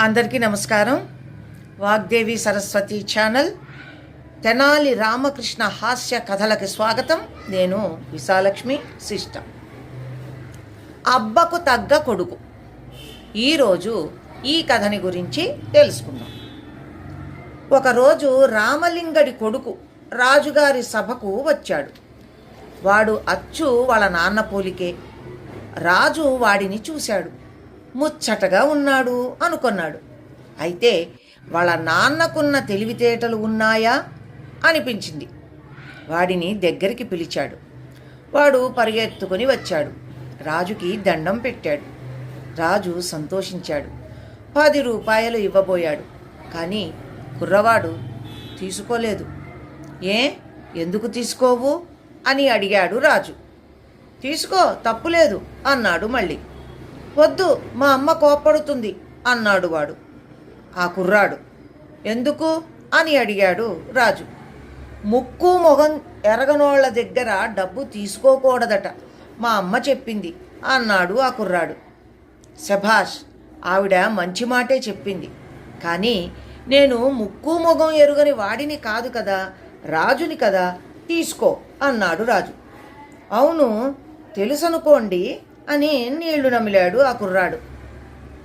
అందరికీ నమస్కారం. వాగ్దేవి సరస్వతి ఛానల్ తెనాలి రామకృష్ణ హాస్య కథలకి స్వాగతం. నేను విశాలక్ష్మి సిస్టమ్ అబ్బకు తగ్గ కొడుకు. ఈరోజు ఈ కథని గురించి తెలుసుకుందాం. ఒకరోజు రామలింగడి కొడుకు రాజుగారి సభకు వచ్చాడు. వాడు అచ్చు వాళ్ళ నాన్న పోలికే. రాజు వాడిని చూశాడు. ముచ్చటగా ఉన్నాడు అనుకున్నాడు. అయితే వాళ్ళ నాన్నకున్న తెలివితేటలు ఉన్నాయా? అనిపించింది. వాడిని దగ్గరికి పిలిచాడు. వాడు పరిగెత్తుకుని వచ్చాడు. రాజుకి దండం పెట్టాడు. రాజు సంతోషించాడు. పది రూపాయలు ఇవ్వబోయాడు. కానీ కుర్రవాడు తీసుకోలేదు. ఏ? ఎందుకు తీసుకోవు? అని అడిగాడు రాజు. తీసుకో తప్పులేదు అన్నాడు మళ్ళీ. వద్దు మా అమ్మ కోప్పడుతుంది అన్నాడు వాడు. ఆ కుర్రాడు ఎందుకు? అని అడిగాడు రాజు. ముక్కు మొహం ఎరగనోళ్ళ దగ్గర డబ్బు తీసుకోకూడదట మా అమ్మ చెప్పింది అన్నాడు ఆ కుర్రాడు. శభాష్ ఆవిడ మంచి మాటే చెప్పింది. కానీ నేను ముక్కు మొగం ఎరుగని వాడిని కాదు కదా రాజుని కదా తీసుకో అన్నాడు రాజు. అవును తెలుసనుకోండి అని నీళ్ళు నమిలాడు ఆ కుర్రాడు.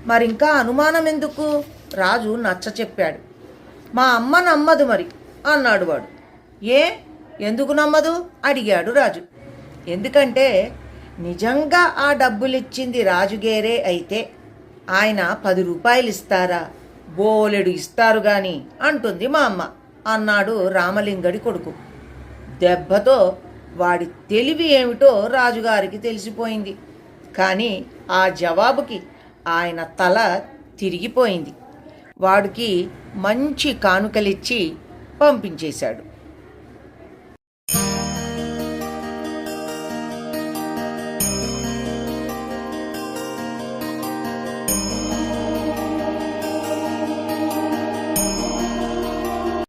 మరింకా అనుమానం ఎందుకు రాజు నచ్చ చెప్పాడు. మా అమ్మ నమ్మదు మరి అన్నాడు వాడు. ఏ? ఎందుకు నమ్మదు? అడిగాడు రాజు. ఎందుకంటే నిజంగా ఆ డబ్బులిచ్చింది రాజుగేరే అయితే. ఆయన పది రూపాయలు ఇస్తారా బోలెడు ఇస్తారు గాని అంటుంది మా అమ్మ అన్నాడు రామలింగడి కొడుకు. దెబ్బతో వాడి తెలివి ఏమిటో రాజుగారికి తెలిసిపోయింది. కానీ ఆ జవాబుకి ఆయన తల తిరిగిపోయింది. వాడికి మంచి కానుకలిచ్చి పంపించేశాడు.